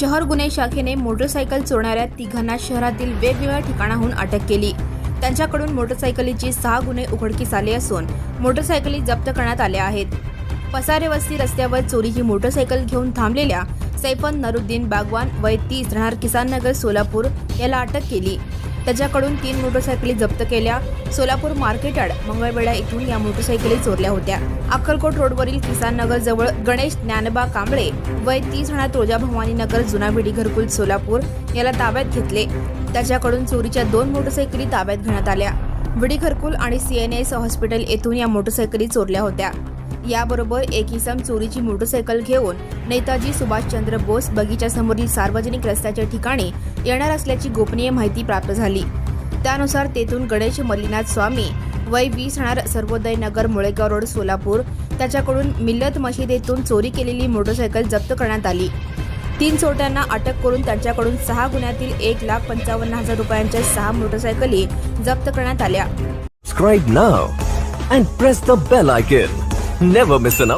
शहर गुन्हे शाखेने मोटरसायकल चोरणाऱ्या तिघांना शहरातील वेगवेगळ्या ठिकाणाहून अटक केली. त्यांच्याकडून मोटरसायकलीचे सहा गुन्हे उघडकीस आले असून मोटरसायकली जप्त करण्यात आल्या आहेत. पसारे वस्ती रस्त्यावर चोरीची मोटरसायकल घेऊन थांबलेल्या सैफन नरुद्दीन बागवान वय तीस राहणार किसान नगर सोलापूर याला अटक केली. त्याच्याकडून तीन मोटरसायकली जप्त केल्या. सोलापूर मार्केटाड मंगळवेढा येथून या मोटरसायकली चोरल्या होत्या. अक्कलकोट रोडवरील किसान नगर जवळ गणेश ज्ञानबा कांबळे वय तीस राहणार तुळजाभवानी नगर जुनाविडी घरकुल सोलापूर याला ताब्यात घेतले. त्याच्याकडून चोरीच्या दोन मोटरसायकली ताब्यात घेण्यात आल्या. विडी घरकुल आणि सीएनएस हॉस्पिटल येथून या मोटरसायकली चोरल्या होत्या. याबरोबर एक इसम चोरीची मोटरसायकल घेऊन नेताजी सुभाषचंद्र बोस बगीच्या समोरील सार्वजनिक रस्त्याच्या ठिकाणी येणार असल्याची गोपनीय माहिती प्राप्त झाली. त्यानुसार तेथून गणेश मल्लीनाथ स्वामी वय वीस राहणार सर्वोदय नगर मुळेगाव रोड सोलापूर त्याच्याकडून मिल्लत मशिदीतून चोरी केलेली मोटरसायकल जप्त करण्यात आली. तीन चोरट्यांना अटक करून त्यांच्याकडून सहा गुन्ह्यातील एक लाख पंचावन्न हजार रुपयांच्या सहा मोटरसायकली जप्त करण्यात आल्या. Never miss an up.